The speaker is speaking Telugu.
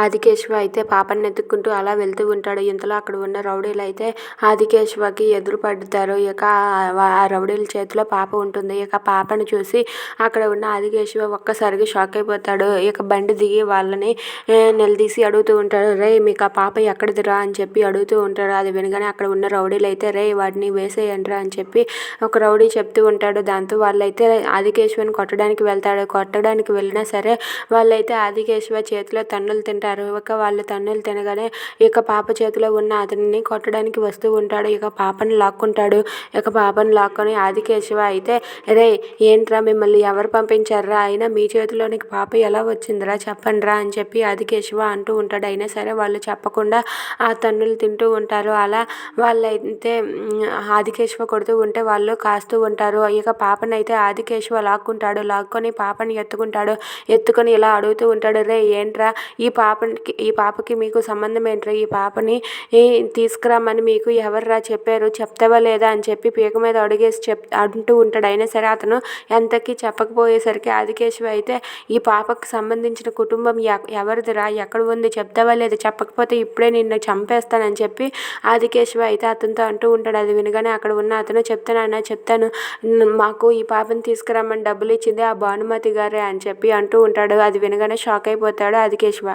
ఆదికేశవ అయితే పాపని ఎత్తుక్కుంటూ అలా వెళ్తూ ఉంటాడు. ఇంతలో అక్కడ ఉన్న రౌడీలు అయితే ఆదికేశవకి ఎదురు పడతారు. ఇక ఆ రౌడీల చేతిలో పాప ఉంటుంది. ఇక పాపను చూసి అక్కడ ఉన్న ఆదికేశవ ఒక్కసారిగా షాక్ అయిపోతాడు. ఇక బండి దిగి వాళ్ళని నిలదీసి అడుగుతూ ఉంటాడు. రే మీకు ఆ పాప ఎక్కడిదిరా? అని చెప్పి అడుగుతూ ఉంటాడు. అది వినగానే అక్కడ ఉన్న రౌడీలు అయితే రే వాడిని వేసేయండిరా అని చెప్పి ఒక రౌడీ చెప్తూ ఉంటాడు. దాంతో వాళ్ళైతే ఆదికేశవని కొట్టడానికి వెళ్తాడు. కొట్టడానికి వెళ్ళినా సరే వాళ్ళైతే ఆదికేశవ చేతిలో తన్నులు తింటారు. ఇక వాళ్ళు తన్నులు తినగానే ఇక పాప చేతిలో ఉన్న అతనిని కొట్టడానికి వస్తూ ఉంటాడు. ఇక పాపని లాక్కుంటాడు. ఇక పాపని లాక్కొని ఆదికేశవ అయితే రే ఏంట్రా మిమ్మల్ని ఎవరు పంపించారా అయినా మీ చేతిలోనికి పాప ఎలా వచ్చిందిరా? చెప్పండిరా అని చెప్పి ఆదికేశవ అంటూ ఉంటాడు. అయినా సరే వాళ్ళు చెప్పకుండా ఆ తన్నులు తింటూ ఉంటారు. అలా వాళ్ళైతే ఆదికేశవ కొడుతూ ఉంటే వాళ్ళు కాస్తూ ఉంటారు. ఇక పాపనైతే ఆదికేశవ లాక్కుంటాడు. లాక్కొని పాపని ఎత్తుకుంటాడు. ఎత్తుకొని ఇలా అడుగుతూ ఉంటాడు రే ఏంట్రా? ఈ పాప పాపకి ఈ పాపకి మీకు సంబంధం ఏంట్రా? ఈ పాపని తీసుకురామని తీసుకురమ్మని మీకు ఎవర్రా చెప్పారు? చెప్తావా లేదా అని చెప్పి పీక మీద అడిగేసి చెప్ అంటూ ఉంటాడు. అయినా సరే అతను ఎంతకీ చెప్పకపోయేసరికి ఆదికేశవ అయితే ఈ పాపకు సంబంధించిన కుటుంబం ఎ- ఎవరిదిరా? ఎక్కడ ఉంది? చెప్తావా లేదా? చెప్పకపోతే ఇప్పుడే నిన్ను చంపేస్తానని చెప్పి ఆదికేశవ అయితే అతనితో అంటూ ఉంటాడు. అది వినగానే అక్కడ ఉన్న అతను చెప్తానన్నా చెప్తాను. మాకు ఈ పాపని తీసుకురమ్మని డబ్బులు ఇచ్చింది ఆ భానుమతి గారే అని చెప్పి అంటూ ఉంటాడు. అది వినగానే షాక్ అయిపోతాడు ఆదికేశవ.